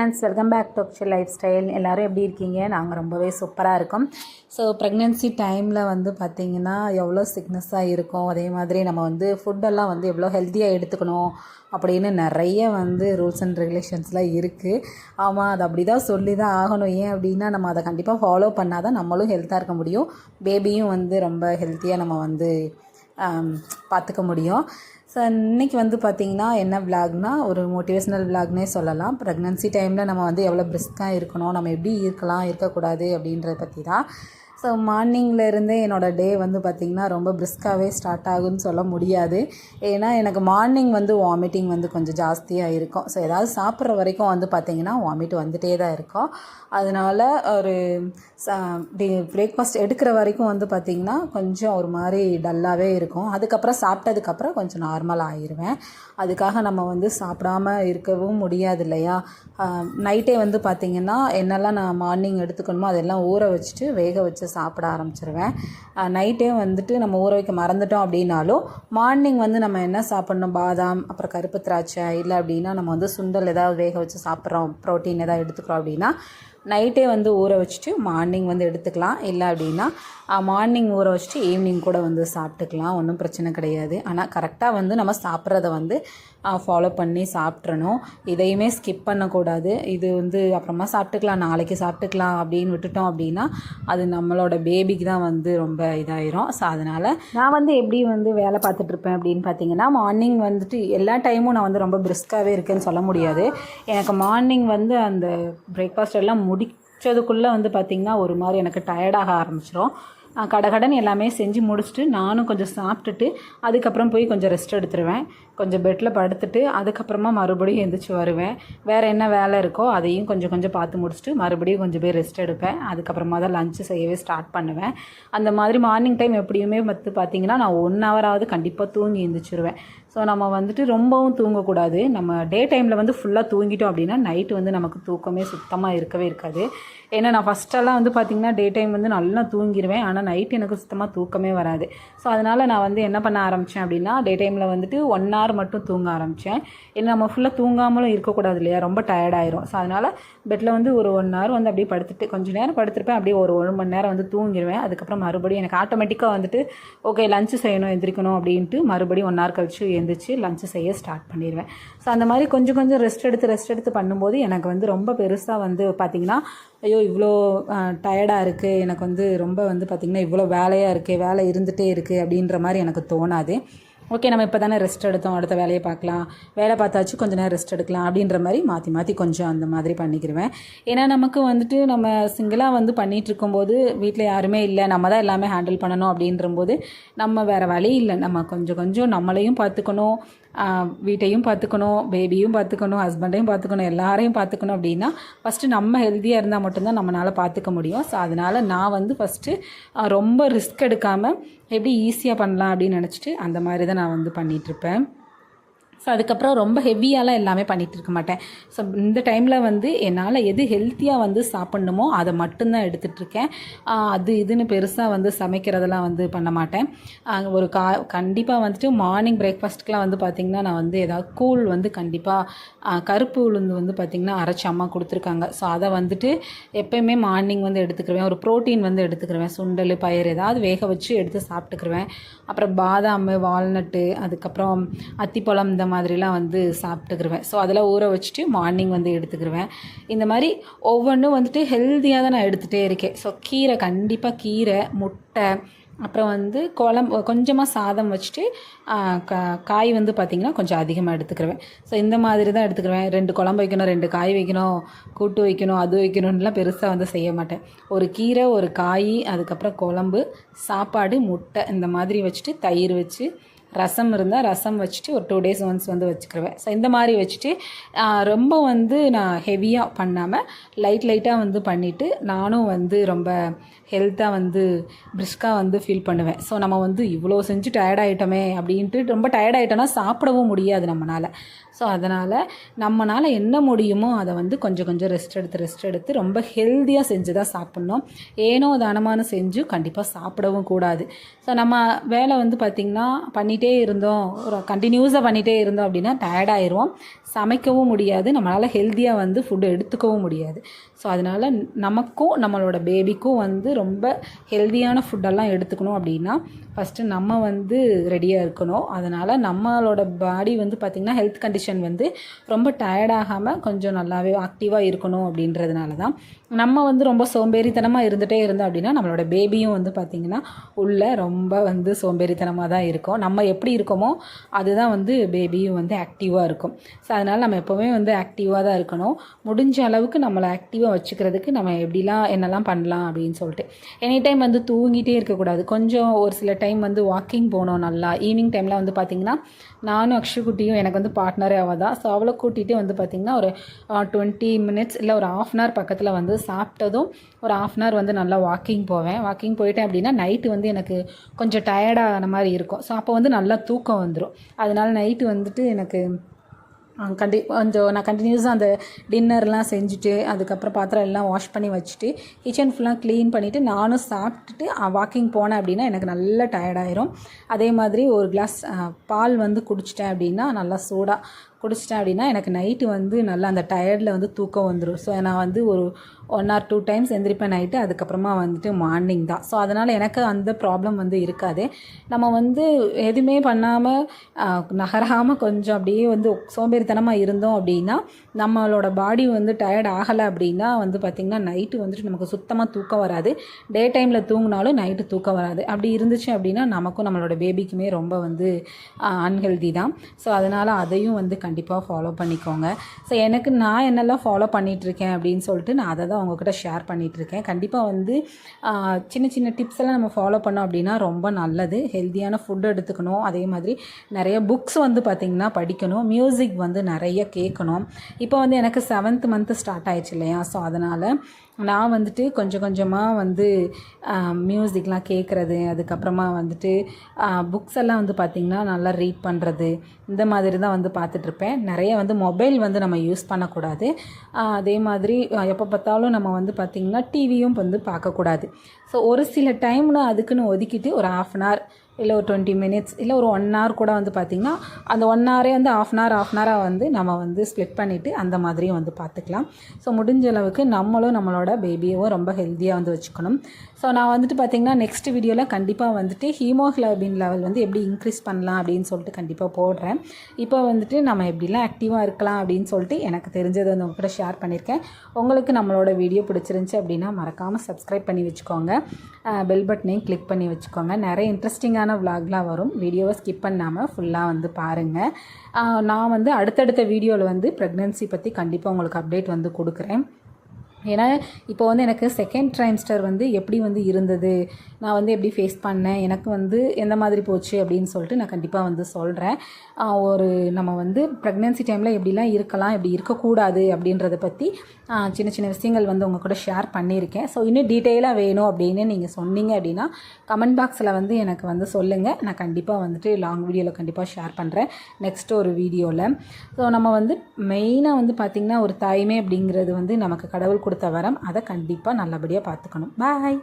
Friends welcome back to Akshal life style எல்லோரும் எப்படி இருக்கீங்க? நாங்கள் ரொம்பவே சூப்பராக இருக்கோம். ஸோ ப்ரெக்னென்சி டைமில் வந்து பார்த்திங்கன்னா எவ்வளோ சிக்னஸாக இருக்கும்? அதே மாதிரி நம்ம வந்து ஃபுட்டெல்லாம் வந்து எவ்வளோ ஹெல்த்தியாக எடுத்துக்கணும்? அப்படின்னு நிறைய வந்து ரூல்ஸ் அண்ட் ரெகுலேஷன்ஸ்லாம் இருக்குது ஆமாம் அது அப்படி தான் சொல்லி தான் ஆகணும். ஏன் அப்படின்னா நம்ம அதை கண்டிப்பாக ஃபாலோ பண்ணால் தான் நம்மளும் ஹெல்த்தாக இருக்க முடியும். பேபியும் வந்து ரொம்ப ஹெல்த்தியாக நம்ம வந்து பார்த்துக்க முடியும். ஸோ இன்றைக்கி வந்து பார்த்திங்கன்னா என்ன விளாக்னா ஒரு மோட்டிவேஷ்னல் விளாக்னே சொல்லலாம். ப்ரெக்னன்சி டைமில் நம்ம வந்து எவ்வளோ பிரிஸ்காக இருக்கணும் நம்ம எப்படி இருக்கலாம் இருக்கக்கூடாது அப்படின்றத பற்றி தான் ஸோ மார்னிங்லேருந்தே என்னோடய டே வந்து பார்த்திங்கன்னா ரொம்ப பிரிஸ்காகவே ஸ்டார்ட் ஆகுன்னு சொல்ல முடியாது. ஏன்னா எனக்கு மார்னிங் வந்து வாமிட்டிங் வந்து கொஞ்சம் ஜாஸ்தியாக இருக்கும். ஸோ ஏதாவது சாப்பிட்ற வரைக்கும் வந்து பார்த்திங்கன்னா வாமிட் வந்துட்டே தான் இருக்கும். அதனால் ஒரு பிரேக்ஃபாஸ்ட் எடுக்கிற வரைக்கும் வந்து பார்த்திங்கன்னா கொஞ்சம் ஒரு மாதிரி டல்லாகவே இருக்கும். அதுக்கப்புறம் சாப்பிட்டதுக்கப்புறம் கொஞ்சம் நார்மல் ஆயிடுவேன் அதுக்காக நம்ம வந்து சாப்பிடாம இருக்கவும் முடியாது இல்லையா? நைட்டே வந்து பார்த்திங்கன்னா என்னெல்லாம் நான் மார்னிங் எடுத்துக்கணுமோ அதெல்லாம் ஊற வச்சுட்டு வேக வச்சு சாப்பிட ஆரம்பிச்சிருவேன். நைட்டே வந்துட்டு நம்ம ஊற வைக்க மறந்துட்டோம் அப்படின்னாலும் மார்னிங் வந்து நம்ம என்ன சாப்பிட்ணும்? பாதாம் அப்புறம் கருப்பு திராட்சை இல்லை அப்படின்னா நம்ம வந்து சுண்டல் ஏதாவது வேக வச்சு சாப்பிட்றோம். ப்ரோட்டீன் ஏதாவது எடுத்துக்கிறோம் அப்படின்னா நைட்டே வந்து ஊற வச்சுட்டு மார்னிங் வந்து எடுத்துக்கலாம். இல்லை அப்படின்னா மார்னிங் ஊற வச்சுட்டு ஈவினிங் கூட வந்து சாப்பிட்டுக்கலாம். ஒன்றும் பிரச்சனை கிடையாது. ஆனால் கரெக்டாக வந்து நம்ம சாப்பிட்றத வந்து ஃபாலோ பண்ணி சாப்பிட்றணும். இதையுமே ஸ்கிப் பண்ணக்கூடாது. இது வந்து அப்புறமா சாப்பிட்டுக்கலாம். நாளைக்கு சாப்பிட்டுக்கலாம் அப்படின்னு விட்டுட்டோம் அப்படின்னா அது நம்மளோட பேபிக்கு தான் வந்து ரொம்ப இதாயிரும். ஸோ அதனால் நான் வந்து எப்படி வந்து வேலை பார்த்துட்ருப்பேன் அப்படின்னு பார்த்தீங்கன்னா மார்னிங் வந்துட்டு எல்லா டைமும் நான் வந்து ரொம்ப பிரிஸ்காகவே இருக்கேன்னு சொல்ல முடியாது. எனக்கு மார்னிங் வந்து அந்த பிரேக்ஃபாஸ்ட் எல்லாம் முடிச்சதுக்குள்ளே வந்து பார்த்திங்கன்னா ஒரு மாதிரி எனக்கு டயர்டாக ஆரம்பிச்சிடும் கடகடன் எல்லாமே செஞ்சு முடிச்சுட்டு நானும் கொஞ்சம் சாப்பிட்டுட்டு அதுக்கப்புறம் போய் கொஞ்சம் ரெஸ்ட் எடுத்துருவேன். கொஞ்சம் பெட்டில் படுத்துட்டு அதுக்கப்புறமா மறுபடியும் எழுந்திரிச்சு வருவேன். வேறு என்ன வேலை இருக்கோ அதையும் கொஞ்சம் கொஞ்சம் பார்த்து முடிச்சுட்டு மறுபடியும் கொஞ்சம் பேர் ரெஸ்ட் எடுப்பேன். அதுக்கப்புறமா தான் லஞ்சு செய்யவே ஸ்டார்ட் பண்ணுவேன். அந்த மாதிரி மார்னிங் டைம் எப்படியுமே வந்து பார்த்திங்கன்னா நான் ஒன் ஹவராவது கண்டிப்பாக தூங்கி எழுந்திரிச்சிருவேன் ஸோ நம்ம வந்துட்டு ரொம்பவும் தூங்கக்கூடாது. நம்ம டே டைமில் வந்து ஃபுல்லாக தூங்கிட்டோம் அப்படின்னா நைட்டு வந்து நமக்கு தூக்கமே சுத்தமாக இருக்கவே இருக்காது. ஏன்னா நான் ஃபஸ்ட்டெல்லாம் வந்து பார்த்திங்கன்னா டே டைம் வந்து நல்லா தூங்கிடுவேன் ஆனால் நைட் எனக்கு சுத்தமாக தூக்கமே வராது. ஸோ அதனால் நான் வந்து என்ன பண்ண ஆரம்பித்தேன் அப்படின்னா டே டைமில் வந்துட்டு ஒன் ஹவர் மட்டும் தூங்க ஆரம்பித்தேன் ஏன்னா நம்ம ஃபுல்லாக தூங்காமலும் இருக்கக்கூடாது இல்லையா ரொம்ப டயர்டாயிரும் ஸோ அதனால் பெட்டில் வந்து ஒரு ஒன் ஹவர் வந்து அப்படியே படுத்துட்டு கொஞ்சம் நேரம் படுத்திருப்பேன். அப்படியே ஒரு ஒரு மணி நேரம் வந்து தூங்கிடுவேன் அதுக்கப்புறம் மறுபடியும் எனக்கு ஆட்டோமேட்டிக்காக வந்துட்டு ஓகே லஞ்சு செய்யணும் எந்திரிக்கணும் அப்படின்ட்டு மறுபடியும் ஒன் ஹவர் கழிச்சு எழுந்திரிச்சு லஞ்சு செய்ய ஸ்டார்ட் பண்ணிடுவேன் ஸோ அந்த மாதிரி கொஞ்சம் கொஞ்சம் ரெஸ்ட் எடுத்து ரெஸ்ட் எடுத்து பண்ணும்போது எனக்கு வந்து ரொம்ப பெருசாக வந்து பார்த்திங்கன்னா ஐயோ இவ்வளோ டயர்டாக இருக்குது எனக்கு வந்து ரொம்ப வந்து பார்த்திங்கன்னா இவ்வளோ வேலையாக இருக்குது வேலை இருந்துகிட்டே இருக்குது அப்படின்ற மாதிரி எனக்கு தோணாது. ஓகே நம்ம இப்போ தானே ரெஸ்ட் எடுத்தோம் அடுத்த வேலையை பார்க்கலாம். வேலை பார்த்தாச்சு கொஞ்சம் நேரம் ரெஸ்ட் எடுக்கலாம் அப்படின்ற மாதிரி மாற்றி மாற்றி கொஞ்சம் அந்த மாதிரி பண்ணிக்கிடுவேன் ஏன்னா நமக்கு வந்துட்டு நம்ம சிங்கிளாக வந்து பண்ணிகிட்டு இருக்கும்போது வீட்டில் யாருமே இல்லை. நம்ம தான் எல்லாமே ஹேண்டில் பண்ணணும் அப்படின்றம்போது நம்ம வேறு வழி இல்லை. நம்ம கொஞ்சம் கொஞ்சம் நம்மளையும் பார்த்துக்கணும். வீட்டையும் பார்த்துக்கணும் பேபியும் பார்த்துக்கணும் ஹஸ்பண்டையும் பார்த்துக்கணும் எல்லாரையும் பார்த்துக்கணும் அப்படின்னா ஃபஸ்ட்டு நம்ம ஹெல்த்தியாக இருந்தால் மட்டும்தான் நம்மளால் பார்த்துக்க முடியும். ஸோ அதனால் நான் வந்து ஃபஸ்ட்டு ரொம்ப ரிஸ்க் எடுக்காமல் எப்படி ஈஸியாக பண்ணலாம் அப்படின்னு நினச்சிட்டு அந்த மாதிரி தான் நான் வந்து பண்ணிகிட்ருப்பேன் ஸோ அதுக்கப்புறம் ரொம்ப ஹெவியாலாம் எல்லாமே பண்ணிகிட்டு இருக்க மாட்டேன். ஸோ இந்த டைமில் வந்து என்னால் எது ஹெல்த்தியாக வந்து சாப்பிட்ணுமோ அதை மட்டும்தான் எடுத்துகிட்ருக்கேன் அது இதுன்னு பெருசாக வந்து சமைக்கிறதெல்லாம் வந்து பண்ண மாட்டேன். ஒரு கா கண்டிப்பாக வந்துட்டு மார்னிங் பிரேக்ஃபாஸ்ட்டுக்கெலாம் வந்து பார்த்திங்கன்னா நான் வந்து ஏதாவது கூழ் வந்து கண்டிப்பாக கருப்பு உளுந்து வந்து பார்த்திங்கன்னா அரைச்சி அம்மா கொடுத்துருக்காங்க. ஸோ அதை வந்துட்டு எப்போயுமே மார்னிங் வந்து எடுத்துக்கிருவேன். ஒரு ப்ரோட்டீன் வந்து எடுத்துக்கிருவேன். சுண்டல் பயிர் ஏதாவது வேக வச்சு எடுத்து சாப்பிட்டுக்கிருவேன். அப்புறம் பாதாம் வால்நட்டு அதுக்கப்புறம் அத்திப்பழம் இந்த மாதிரிலாம் வந்து சாப்பிட்டுக்கிருவேன். ஸோ அதெல்லாம் ஊற வச்சுட்டு மார்னிங் வந்து எடுத்துக்கிருவேன். இந்த மாதிரி ஒவ்வொன்றும் வந்துட்டு ஹெல்த்தியாக தான் நான் எடுத்துகிட்டே இருக்கேன். ஸோ கீரை கண்டிப்பாக கீரை முட்டை அப்புறம் வந்து குழம்பு கொஞ்சமாக சாதம் வச்சுட்டு கா காய் வந்து பார்த்திங்கன்னா கொஞ்சம் அதிகமாக எடுத்துக்கிருவேன். ஸோ இந்த மாதிரி தான் எடுத்துக்கிருவேன். ரெண்டு குழம்பு வைக்கணும் ரெண்டு காய் வைக்கணும் கூட்டு வைக்கணும் அது வைக்கணும்லாம் பெருசாக வந்து செய்ய மாட்டேன். ஒரு கீரை ஒரு காய் அதுக்கப்புறம் குழம்பு சாப்பாடு முட்டை இந்த மாதிரி வச்சுட்டு தயிர் வச்சு ரசம் இருந்தால் ரசம் வச்சுட்டு ஒரு டூ டேஸ் ஒன்ஸ் வந்து வச்சுக்கிருவேன். ஸோ இந்த மாதிரி வச்சுட்டு ரொம்ப வந்து நான் ஹெவியாக பண்ணாமல் லைட் லைட்டாக வந்து பண்ணிவிட்டு நானும் வந்து ரொம்ப ஹெல்த்தாக வந்து பிரிஸ்காக வந்து ஃபீல் பண்ணுவேன். ஸோ நம்ம வந்து இவ்வளோ செஞ்சு டயர்ட் ஆகிட்டோமே அப்படின்ட்டு ரொம்ப டயர்ட் ஆகிட்டோன்னா சாப்பிடவும் முடியாது நம்மளால் ஸோ அதனால் நம்மளால் என்ன முடியுமோ அதை வந்து கொஞ்சம் கொஞ்சம் ரெஸ்ட் எடுத்து ரெஸ்ட் எடுத்து ரொம்ப ஹெல்த்தியாக செஞ்சு தான் சாப்பிட்ணும். ஏனோ தானமான செஞ்சு கண்டிப்பாக சாப்பிடவும் கூடாது. ஸோ நம்ம வேலை வந்து பார்த்திங்கன்னா பண்ணிகிட்டே இருந்தோம். ஒரு கண்டினியூஸாக பண்ணிகிட்டே இருந்தோம் அப்படின்னா டயர்டாயிருவோம் சமைக்கவும் முடியாது. நம்மளால் ஹெல்த்தியாக வந்து ஃபுட்டு எடுத்துக்கவும் முடியாது. ஸோ அதனால் நமக்கும் நம்மளோட பேபிக்கும் வந்து ரொம்ப ஹெல்த்தியான ஃபுட்டெல்லாம் எடுத்துக்கணும் அப்படின்னா ஃபஸ்ட்டு நம்ம வந்து ரெடியாக இருக்கணும். அதனால் நம்மளோட பாடி வந்து பார்த்திங்கன்னா ஹெல்த் கண்டிஷன் வந்து ரொம்ப டயர்டாகாமல் கொஞ்சம் நல்லாவே ஆக்டிவாக இருக்கணும் அப்படின்றதுனால தான் நம்ம வந்து ரொம்ப சோம்பேறித்தனமாக இருந்துகிட்டே இருந்தோம் அப்படின்னா நம்மளோட பேபியும் வந்து பார்த்திங்கன்னா உள்ளே ரொம்ப வந்து சோம்பேறித்தனமாக தான் இருக்கும். நம்ம எப்படி இருக்கோமோ அதுதான் வந்து பேபியும் வந்து ஆக்டிவாக இருக்கும். ஸோ அதனால் நம்ம எப்போவுமே வந்து ஆக்டிவாக தான் இருக்கணும். முடிஞ்ச அளவுக்கு நம்மளை ஆக்டிவாக வச்சுக்கிறதுக்கு நம்ம எப்படிலாம் என்னெல்லாம் பண்ணலாம் அப்படின்னு சொல்லிட்டு. எனி டைம் வந்து தூங்கிட்டே இருக்கக்கூடாது. கொஞ்சம் ஒரு சில டைம் வந்து வாக்கிங் போகணும் நல்லா. ஈவினிங் டைமில் வந்து பார்த்திங்கன்னா நானும் அக்ஷுக்குட்டியும் எனக்கு வந்து பார்ட்னரே அவள் தான். ஸோ அவளை கூட்டிகிட்டு வந்து பார்த்திங்கன்னா ஒரு டுவெண்ட்டி மினிட்ஸ் இல்லை ஒரு ஆஃப் அன் ஹவர் பக்கத்தில் வந்து சாப்பிட்டதும் ஒரு ஆஃப் அன் ஹவர் வந்து நல்லா வாக்கிங் போவேன். வாக்கிங் போயிட்டேன் அப்படின்னா நைட்டு வந்து எனக்கு கொஞ்சம் டயர்டான மாதிரி இருக்கும். ஸோ அப்போ வந்து நல்லா தூக்கம் வந்துடும் அதனால நைட்டு வந்துட்டு எனக்கு கண்டி கொஞ்சம் நான் கண்டினியூஸாக அந்த டின்னர்லாம் செஞ்சுட்டு அதுக்கப்புறம் பாத்திரம் எல்லாம் வாஷ் பண்ணி வச்சுட்டு கிச்சன் ஃபுல்லாக க்ளீன் பண்ணிவிட்டு நானும் சாப்பிட்டுட்டு வாக்கிங் போனேன் அப்படின்னா எனக்கு நல்லா டயர்டாயிரும் அதே மாதிரி ஒரு கிளாஸ் பால் வந்து குடிச்சிட்டேன் அப்படின்னா நல்லா சூடாக குடிச்சிட்டேன் அப்படின்னா எனக்கு நைட்டு வந்து நல்லா அந்த டயர்டில் வந்து தூக்கம் வந்துடும் ஸோ நான் வந்து ஒரு ஒன் ஆர் டூ டைம்ஸ் எந்திரிப்பேன் நைட்டு அதுக்கப்புறமா வந்துட்டு மார்னிங் தான். ஸோ அதனால் எனக்கு அந்த ப்ராப்ளம் வந்து இருக்காது. நம்ம வந்து எதுவுமே பண்ணாமல் நகராமல் கொஞ்சம் அப்படியே வந்து சோம்பேறித்தனமாக இருந்தோம் அப்படின்னா நம்மளோட பாடி வந்து டயர்ட் ஆகலை அப்படின்னா வந்து பார்த்திங்கன்னா நைட்டு வந்துட்டு நமக்கு சுத்தமாக தூக்கம் வராது. டே டைமில் தூங்கினாலும் நைட்டு தூக்கம் வராது. அப்படி இருந்துச்சு அப்படின்னா நமக்கும் நம்மளோட பேபிக்குமே ரொம்ப வந்து அன்ஹெல்தி தான். ஸோ அதனால் அதையும் வந்து கண்டிப்பாக ஃபாலோ பண்ணிக்கோங்க. ஸோ எனக்கு நான் என்னெல்லாம் ஃபாலோ பண்ணிகிட்ருக்கேன் அப்படின்னு சொல்லிட்டு நான் அதை தான் உங்ககிட்ட ஷேர் பண்ணிகிட்ருக்கேன் கண்டிப்பாக வந்து சின்ன சின்ன டிப்ஸ் எல்லாம் நம்ம ஃபாலோ பண்ணோம் அப்படின்னா ரொம்ப நல்லது. ஹெல்த்தியான ஃபுட் எடுத்துக்கணும். அதே மாதிரி நிறைய புக்ஸ் வந்து பார்த்திங்கன்னா படிக்கணும். மியூசிக் வந்து நிறைய கேட்கணும். இப்போ வந்து எனக்கு செவன்த் மந்த்து ஸ்டார்ட் ஆயிடுச்சு இல்லையா? ஸோ அதனால் நான் வந்துட்டு கொஞ்சம் கொஞ்சமாக வந்து மியூசிக்லாம் கேட்குறது அதுக்கப்புறமா வந்துட்டு புக்ஸ் எல்லாம் வந்து பார்த்திங்கன்னா நல்லா ரீட் பண்ணுறது இந்த மாதிரி தான் வந்து பார்த்துட்ருப்பேன் நிறைய வந்து மொபைல் வந்து நம்ம யூஸ் பண்ணக்கூடாது. அதே மாதிரி எப்போ பார்த்தாலும் நம்ம வந்து பார்த்திங்கன்னா டிவியும் வந்து பார்க்கக்கூடாது. ஸோ ஒரு சில டைமில் அதுக்குன்னு ஒதுக்கிட்டு ஒரு ஆஃப் அன் ஹவர் இல்லை ஒரு டுவெண்ட்டி மினிட்ஸ் இல்லை ஒரு ஒன் ஹவர் கூட வந்து பார்த்திங்கன்னா அந்த ஒன் ஹவரே வந்து half an hour half an ஹவராக வந்து நம்ம வந்து ஸ்ப்ளிட் பண்ணிவிட்டு அந்த மாதிரியும் வந்து பார்த்துக்கலாம் ஸோ முடிஞ்ச அளவுக்கு நம்மளும் நம்மளோட பேபியவும் ரொம்ப ஹெல்த்தியாக வந்து வச்சுக்கணும். ஸோ நான் வந்துட்டு பார்த்திங்கன்னா நெக்ஸ்ட் வீடியோவில் கண்டிப்பாக வந்துட்டு ஹீமோகுளோபின் லெவல் வந்து எப்படி இன்க்ரீஸ் பண்ணலாம் அப்படின்னு சொல்லிட்டு கண்டிப்பாக போடுறேன். இப்போ வந்துட்டு நம்ம எப்படிலாம் ஆக்டிவாக இருக்கலாம் அப்படின்னு சொல்லிட்டு எனக்கு தெரிஞ்சதை வந்து உங்கள்கிட்ட ஷேர் பண்ணியிருக்கேன். உங்களுக்கு நம்மளோட வீடியோ பிடிச்சிருந்துச்சி அப்படின்னா மறக்காமல் சப்ஸ்கிரைப் பண்ணி வச்சுக்கோங்க. பெல் பட்டனையும் கிளிக் பண்ணி வச்சுக்கோங்க. நிறைய இன்ட்ரெஸ்டிங்கான விலாக்லாம் வரும். வீடியோவை ஸ்கிப் பண்ணாமல் ஃபுல்லாக வந்து பாருங்கள் நான் வந்து அடுத்தடுத்த வீடியோவில் வந்து ப்ரெக்னென்சி பற்றி கண்டிப்பாக உங்களுக்கு அப்டேட் வந்து கொடுக்குறேன். ஏன்னா இப்போ வந்து எனக்கு செகண்ட் ட்ரைம்ஸ்டர் வந்து எப்படி வந்து இருந்தது? நான் வந்து எப்படி ஃபேஸ் பண்ணேன்? எனக்கு வந்து எந்த மாதிரி போச்சு? அப்படின்னு சொல்லிட்டு நான் கண்டிப்பாக வந்து சொல்கிறேன் ஒரு நம்ம வந்து ப்ரெக்னென்சி டைமில் எப்படிலாம் இருக்கலாம்? எப்படி இருக்கக்கூடாது? அப்படின்றத பற்றி சின்ன சின்ன விஷயங்கள் வந்து உங்கள் கூட ஷேர் பண்ணியிருக்கேன். ஸோ இன்னும் டீட்டெயிலாக வேணும் அப்படின்னு நீங்கள் சொன்னீங்க அப்படின்னா கமெண்ட் பாக்ஸில் வந்து எனக்கு வந்து சொல்லுங்கள் நான் கண்டிப்பாக வந்துட்டு லாங் வீடியோவில் கண்டிப்பாக ஷேர் பண்ணுறேன் நெக்ஸ்ட் ஒரு வீடியோவில் ஸோ நம்ம வந்து மெயினாக வந்து பார்த்திங்கன்னா ஒரு தாய்மை அப்படிங்கிறது வந்து நமக்கு கடவுள் கொடுத்த வரம் அதை கண்டிப்பாக நல்லபடியாக பார்த்துக்கணும். பாய்